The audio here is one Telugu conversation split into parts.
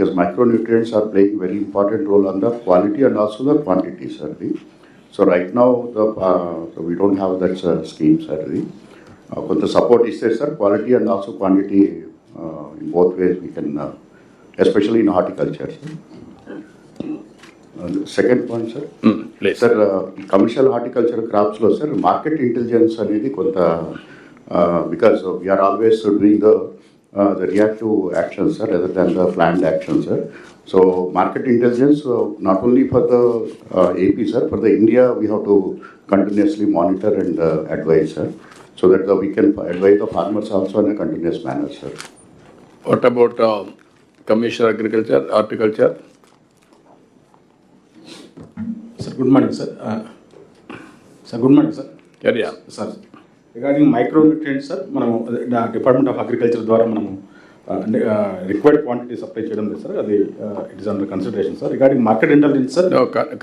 because micronutrients are playing very important role on the quality and also the quantity, sir. So right now, the, uh, so we don't have that uh, scheme, sir. Uh, కొంత సపోర్ట్ ఇస్తే sir quality and also quantity in both ways we can especially in horticulture sir second point sir sir ఈ కమర్షియల్ హార్టికల్చర్ క్రాప్స్లో సార్ మార్కెట్ ఇంటెలిజెన్స్ అనేది కొంత because we are always doing the Uh, the reactive actions rather than the planned actions. Sir. So market intelligence, uh, not only for the uh, AP, sir, for the India, we have to continuously monitor and uh, advise, sir, so that we can advise the farmers also in a continuous manner, sir. What about uh, Commissioner Agriculture, Horticulture? Sir, good morning, sir. Uh, sir, good morning, sir. Yeah, yeah. Sir, regarding micronutrients sir మనం డిపార్ట్మెంట్ ఆఫ్ అగ్రికల్చర్ ద్వారా మనము రిక్వైర్డ్ క్వాంటిటీ సప్లై చేయడం లేదు సార్ అది it is under consideration sir regarding market intelligence sir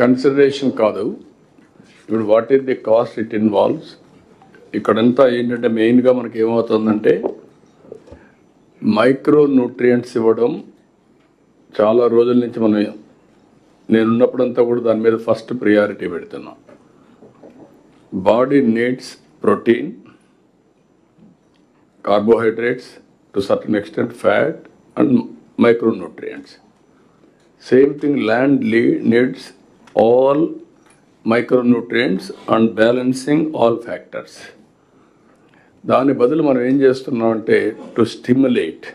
consideration కాదు. ఇప్పుడు what is the cost it involves ఇక్కడంతా ఏంటంటే మెయిన్గా మనకి ఏమవుతుందంటే మైక్రో న్యూట్రియంట్స్ ఇవ్వడం చాలా రోజుల నుంచి మనం నేనున్నప్పుడంతా కూడా దాని మీద ఫస్ట్ ప్రియారిటీ పెడుతున్నాం. Body needs protein carbohydrates to certain extent fat and micronutrients same thing land needs all micronutrients and balancing all factors దాని బదులు మనం ఏం చేస్తున్నాం అంటే టు స్టిమ్యులేట్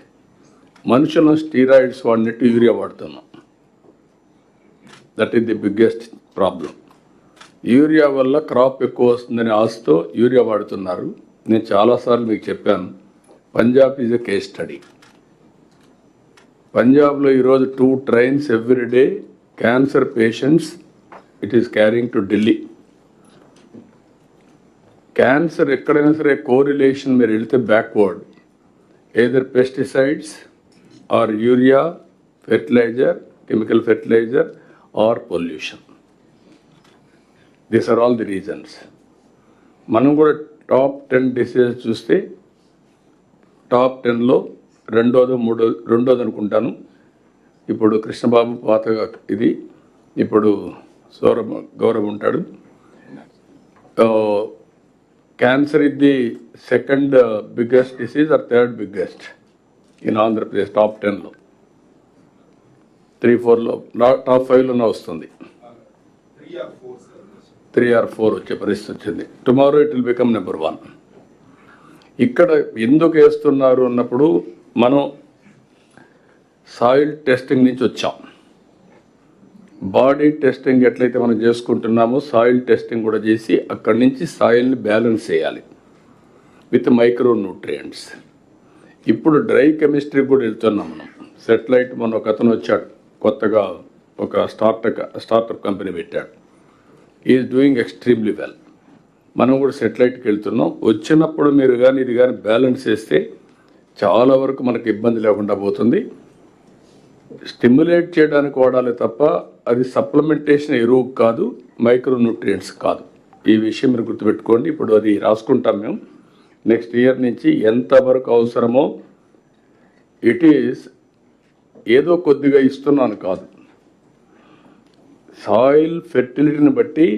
మనుషులను స్టీరాయిడ్స్ వాడినట్టు యూరియా వాడుతున్నాం. That is the biggest problem urea వల్ల క్రాప్ ఎక్కువ వస్తుందని ఆశతో యూరియా వాడుతున్నారు. నేను చాలాసార్లు మీకు చెప్పాను. Punjab is a case study పంజాబ్లో ఈరోజు two trains every day cancer patients it is carrying to Delhi cancer ఎక్కడైనా సరే కోరిలేషన్ మీరు వెళితే backward either pesticides or urea fertilizer chemical fertilizer or pollution these are all the reasons మనం కూడా టాప్ టెన్ డిసీజెస్ చూస్తే టాప్ టెన్లో రెండోది మూడో రెండోది అనుకుంటాను. ఇప్పుడు కృష్ణబాబు పాత ఇది ఇప్పుడు సౌరభ్ గౌరవ్ ఉంటాడు. క్యాన్సర్ ఇది the second biggest disease or third biggest in Andhra Pradesh top టెన్లో త్రీ ఫోర్లో టాప్ ఫైవ్లోనే వస్తుంది. త్రీ ఆర్ ఫోర్ వచ్చే పరిస్థితి వచ్చింది. Tomorrow it will become number one ఇక్కడ ఎందుకు వేస్తున్నారు అన్నప్పుడు మనం సాయిల్ టెస్టింగ్ నుంచి వచ్చాం. బాడీ టెస్టింగ్ ఎట్లయితే మనం చేసుకుంటున్నామో సాయిల్ టెస్టింగ్ కూడా చేసి అక్కడి నుంచి సాయిల్ని బ్యాలెన్స్ చేయాలి. విత్ మైక్రో న్యూట్రియంట్స్ ఇప్పుడు డ్రై కెమిస్ట్రీ కూడా వెళ్తున్నాం మనం. సెటిలైట్ మన ఒక అతను వచ్చాడు. కొత్తగా ఒక స్టార్టప్ స్టార్టప్ కంపెనీ పెట్టాడు. ఈజ్ డూయింగ్ ఎక్స్ట్రీమ్లీ వెల్ మనం కూడా సెటిలైట్కి వెళ్తున్నాం. వచ్చినప్పుడు మీరు కానీ ఇది కానీ బ్యాలెన్స్ చేస్తే చాలా వరకు మనకు ఇబ్బంది లేకుండా పోతుంది. స్టిమ్యులేట్ చేయడానికి వాడాలి తప్ప అది సప్లిమెంటేషన్ ఎరువు కాదు మైక్రో న్యూట్రియంట్స్ కాదు. ఈ విషయం మీరు గుర్తుపెట్టుకోండి. ఇప్పుడు అది రాసుకుంటాం మేము. నెక్స్ట్ ఇయర్ నుంచి ఎంతవరకు అవసరమో ఇట్ ఈస్ ఏదో కొద్దిగా ఇస్తున్నాను కాదు. సాయిల్ ఫెర్టిలిటీని బట్టి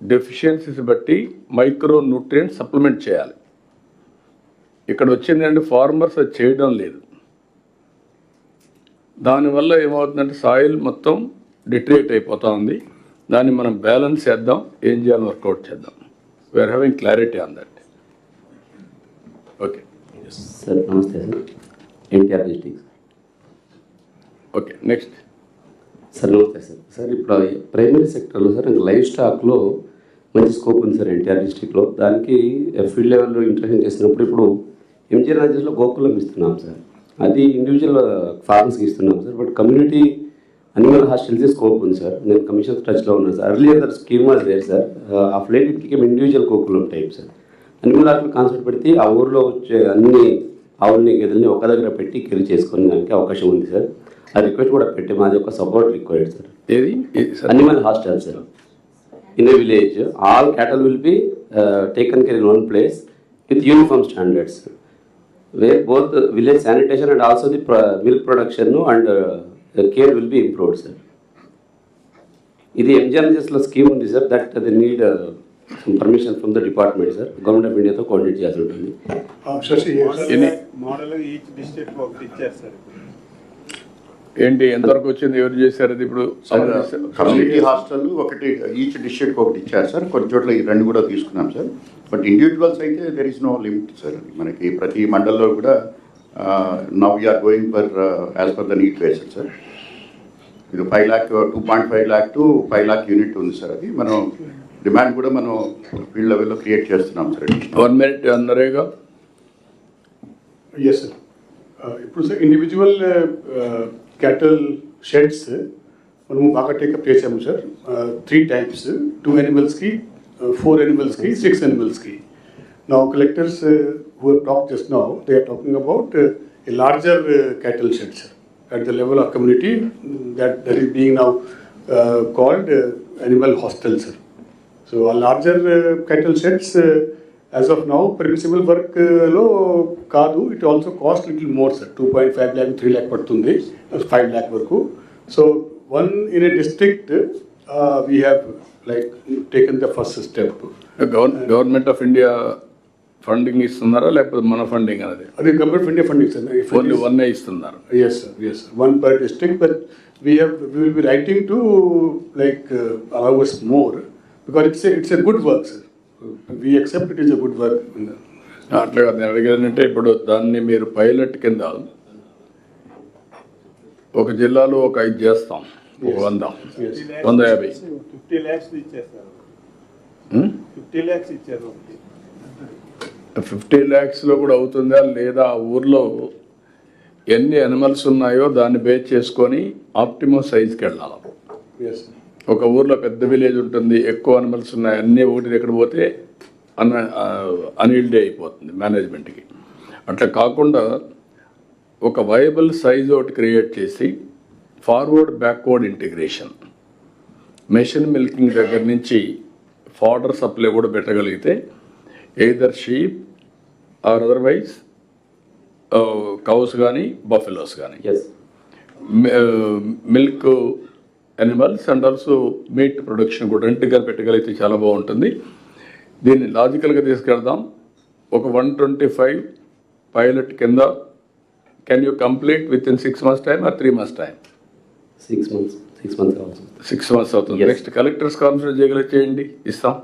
డెఫిషియన్సీస్ బట్టి మైక్రో న్యూట్రియంట్ సప్లిమెంట్ చేయాలి. ఇక్కడ వచ్చింది అంటే ఫార్మర్స్ అది చేయడం లేదు. దానివల్ల ఏమవుతుందంటే సాయిల్ మొత్తం డిట్రేట్ అయిపోతూ ఉంది. దాన్ని మనం బ్యాలెన్స్ చేద్దాం ఏం చేయాలని వర్కౌట్ చేద్దాం. We are having clarity on that okay sir నమస్తే sir NTR district okay next sir నమస్తే సార్. సార్ ఇప్పుడు ప్రైమరీ సెక్టర్లో సార్ లైవ్ స్టాక్లో మంచి స్కోప్ ఉంది సార్ ఎన్టీఆర్ డిస్టిక్లో. దానికి ఫీల్డ్ లెవెల్లో ఇంట్రెక్షన్ చేసినప్పుడు ఇప్పుడు ఎంజీ రాజెస్లో గోకులం ఇస్తున్నాం సార్. అది ఇండివిజువల్ ఫార్మర్స్కి ఇస్తున్నాం sir but community animal hostels scope ఉంది సార్. నేను కమిషన్ టచ్లో ఉన్నాను sir. Earlier there scheme was లేదు sir. Of late it became individual Gokulam type sir. Animal hostel concept పెడితే ఆ ఊర్లో వచ్చే అన్ని ఆవుల్ని గదుల్ని ఒక దగ్గర పెట్టి కెరీ చేసుకునే దానికి అవకాశం ఉంది సార్. ఆ రిక్వెస్ట్ కూడా పెట్టి మాది ఒక సపోర్ట్ రిక్వైర్డ్ సార్. ఏది? అన్ని hostel sir. In the village all cattle will be taken care in one place with uniform standards where both village sanitation and also the milk production and care will be improved sir ఇది ఎంజిఎన్జిఎస్లో స్కీమ్ ఉంది sir that the need permission from the department sir government of ఇండియాతో coordinate చేయాల్సి ఉంటుంది. ఏంటి ఎంతవరకు వచ్చింది ఎవరు చేశారు అది ఇప్పుడు? కమ్యూనిటీ హాస్టల్ ఒకటి ఈచ్ డిస్ట్రిక్ట్ ఒకటి ఇచ్చారు సార్. కొన్ని చోట్ల ఈ రెండు కూడా తీసుకున్నాం సార్. బట్ ఇండివిజువల్స్ అయితే there is no limit sir. మనకి ప్రతి మండల్లో కూడా now we are going for as per the need basis sir. ఇది five lakh two point five lakh to five lakh unit ఉంది సార్ అది. మనం డిమాండ్ కూడా మనం ఫీల్డ్ లెవెల్లో క్రియేట్ చేస్తున్నాం sir. One minute yes sir ఇప్పుడు సార్ ఇండివిజువల్ క్యాటల్ షెడ్స్ మనము బాగా టేకప్ చేసాము sir three types two యానిమల్స్కి four యానిమల్స్కి సిక్స్ యానిమల్స్కి నా collectors who talk just now they are talking about a larger cattle shed sir at the level of community that that is being now called animal hostel sir so a larger cattle sheds as of now permissible వర్క్లో కాదు. It also cost little more sir two point five lakh three lakh పడుతుంది. ఫైవ్ ల్యాక్ వరకు. So one in a district we have like taken the first step government of India funding ఇస్తున్నారా? లేకపోతే మన ఫండింగ్ అనేది? అది government India funding sir only one ఇస్తున్నారు? Yes, sir. Yes, sir. One per district, but we have we will be writing to like uh, allow us more because it's a it's a good We accept it is a good work. అట్లా కాదు నేను అడిగేదంటే ఇప్పుడు దాన్ని మీరు పైలట్ కింద ఒక జిల్లాలో ఒక ఐదు చేస్తాం ఒక వంద. వంద యాభై fifty lakhs Hmm? Fifty lakhs ఇచ్చారు ఫిఫ్టీ ల్యాక్స్లో కూడా అవుతుందా లేదా ఆ ఊర్లో ఎన్ని అనిమల్స్ ఉన్నాయో దాన్ని బేస్ చేసుకొని ఆప్టిమం సైజ్కి వెళ్ళాలి. ఒక ఊర్లో పెద్ద విలేజ్ ఉంటుంది ఎక్కువ అనిమల్స్ ఉన్నాయి అన్నీ ఒకటి దగ్గర పోతే అన్ అన్ఈల్డే అయిపోతుంది మేనేజ్మెంట్కి అట్లా కాకుండా ఒక వైబుల్ సైజ్ ఒకటి క్రియేట్ చేసి forward backward integration machine milking దగ్గర నుంచి ఫాడర్ సప్లై కూడా పెట్టగలిగితే either sheep or otherwise cows కానీ బఫెలోస్ కానీ milk animals and also meat production కూడా రెండుగా పెట్టగలిగితే చాలా బాగుంటుంది. దీన్ని లాజికల్గా తీసుకెళ్దాం. ఒక వన్ ట్వంటీ ఫైవ్ పైలట్ కింద can you complete with in six months time or three months time six months six months కావాలి సార్ సిక్స్ మంత్స్ అవుతుంది. నెక్స్ట్ కలెక్టర్స్ కాన్ఫరెన్స్ చేయగలిగి చేయండి. ఇస్తాం.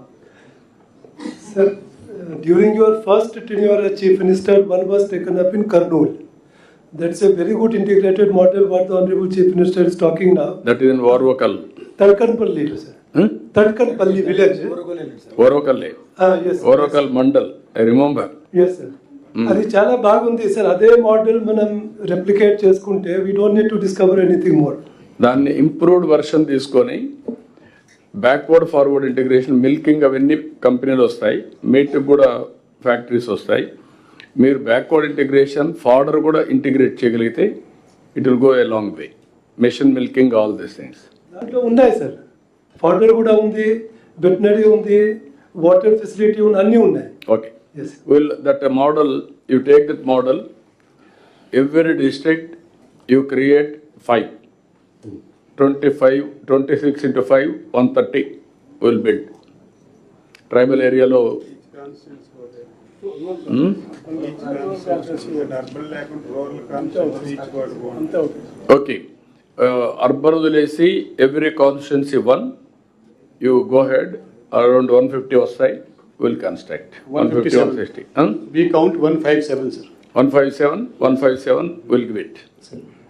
Sir, uh, during your first tenure as Chief Minister, one was taken up in Kurnool. That's a very good integrated model what the Honorable Chief Minister is talking now. That is in Orvakal Tadkanpalli, sir. Tadkanpalli village. ఓర్వకల్లే Ah, yes. sir. Orvakal mandal I remember Yes, sir. అది చాలా బాగుంది సార్ అదే మోడల్ మనం రెప్లికేట్ చేసుకుంటే we don't need to discover anything more దాన్ని ఇంప్రూవ్డ్ వర్షన్ తీసుకొని బ్యాక్వర్డ్ ఫార్వర్డ్ ఇంటిగ్రేషన్ మిల్కింగ్ అవన్నీ కంపెనీలు వస్తాయి మీట్ కూడా ఫ్యాక్టరీస్ వస్తాయి మీరు బ్యాక్వర్డ్ ఇంటిగ్రేషన్ ఫార్డర్ కూడా ఇంటిగ్రేట్ చేయగలిగితే it will go a long way machine milking all this things దాంట్లో ఉన్నాయి సార్. ఫార్డర్ కూడా ఉంది వెటనరీ ఉంది వాటర్ ఫెసిలిటీ ఉంది అన్నీ ఉన్నాయి. Okay yes will that a model you take that model every district you create five. 25 26 into 5 130 will build. Tribal area లో Hmm? డర్బల్ లేకుండా రూరల్ కాన్స్టిట్యూన్సీ ఈచ్ అంతా ఓకే ఓకే అర్బన్ వదిలేసి every constituency one you go head around one fifty వస్తాయి will construct one fifty one 157. Sixty We count one five seven, sir. One five seven one five seven will give it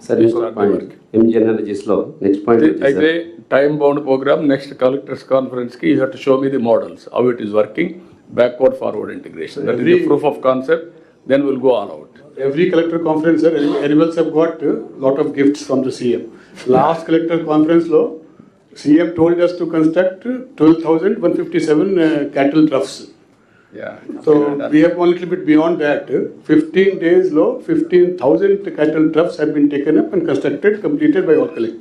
sir ఇంకొక Start the పాయింట్ work. ఎంజీ ఎనర్జీస్లో నెక్స్ట్ పాయింట్ అయితే time bound program next collectors కాన్ఫరెన్స్కి you have to show me the models how it is working backward forward integration. That every, is the proof of concept. Then we'll go all out. Every collector conference, sir, animals have got a lot of gifts from the CM. Last collector conference, law, CM told us to construct 12,157 uh, cattle troughs. Yeah. So we have gone a little bit beyond that. 15 days low, 15,000 cattle troughs have been taken up and constructed, completed by all collectors.